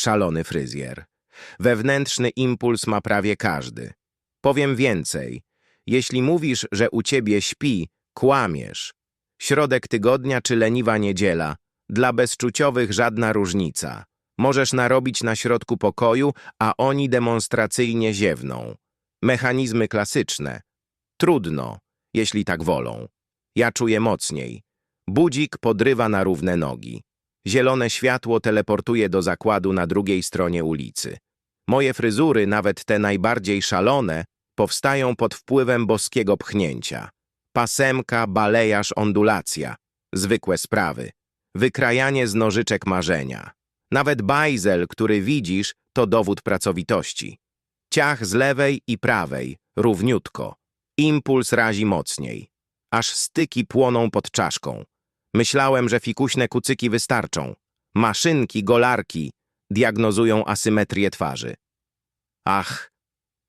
szalony fryzjer. Wewnętrzny impuls ma prawie każdy. Powiem więcej. Jeśli mówisz, że u ciebie śpi, kłamiesz. Środek tygodnia czy leniwa niedziela. Dla bezczuciowych żadna różnica. Możesz narobić na środku pokoju, a oni demonstracyjnie ziewną. Mechanizmy klasyczne. Trudno, jeśli tak wolą. Ja czuję mocniej. Budzik podrywa na równe nogi. Zielone światło teleportuje do zakładu na drugiej stronie ulicy. Moje fryzury, nawet te najbardziej szalone, powstają pod wpływem boskiego pchnięcia. Pasemka, balejarz, ondulacja. Zwykłe sprawy. Wykrajanie z nożyczek marzenia. Nawet bajzel, który widzisz, to dowód pracowitości. Ciach z lewej i prawej, równiutko. Impuls razi mocniej. Aż styki płoną pod czaszką. Myślałem, że fikuśne kucyki wystarczą. Maszynki, golarki diagnozują asymetrię twarzy. Ach,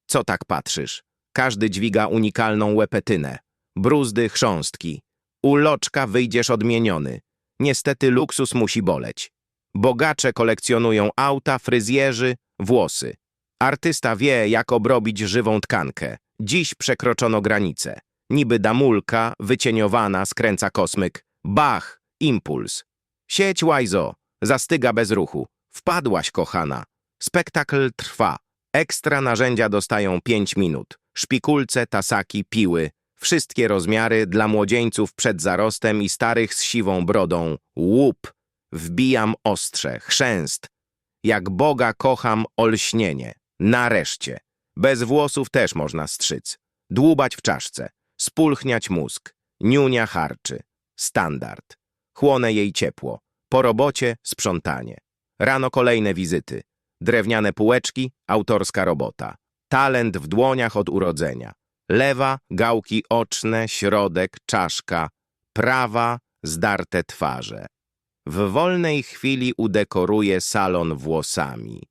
co tak patrzysz? Każdy dźwiga unikalną łepetynę. Bruzdy, chrząstki. U loczka wyjdziesz odmieniony. Niestety luksus musi boleć. Bogacze kolekcjonują auta, fryzjerzy, włosy. Artysta wie, jak obrobić żywą tkankę. Dziś przekroczono granicę. Niby damulka, wycieniowana, skręca kosmyk. Bach, impuls. Sieć łajzo, zastyga bez ruchu. Wpadłaś, kochana. Spektakl trwa. Ekstra narzędzia dostają 5 minut. Szpikulce, tasaki, piły. Wszystkie rozmiary dla młodzieńców przed zarostem i starych z siwą brodą. Łup. Wbijam ostrze, chrzęst. Jak Boga kocham olśnienie. Nareszcie. Bez włosów też można strzyc. Dłubać w czaszce. Spulchniać mózg. Niunia harczy. Standard. Chłonę jej ciepło. Po robocie sprzątanie. Rano kolejne wizyty. Drewniane półeczki, autorska robota. Talent w dłoniach od urodzenia. Lewa, gałki oczne, środek, czaszka. Prawa, zdarte twarze. W wolnej chwili udekoruję salon włosami.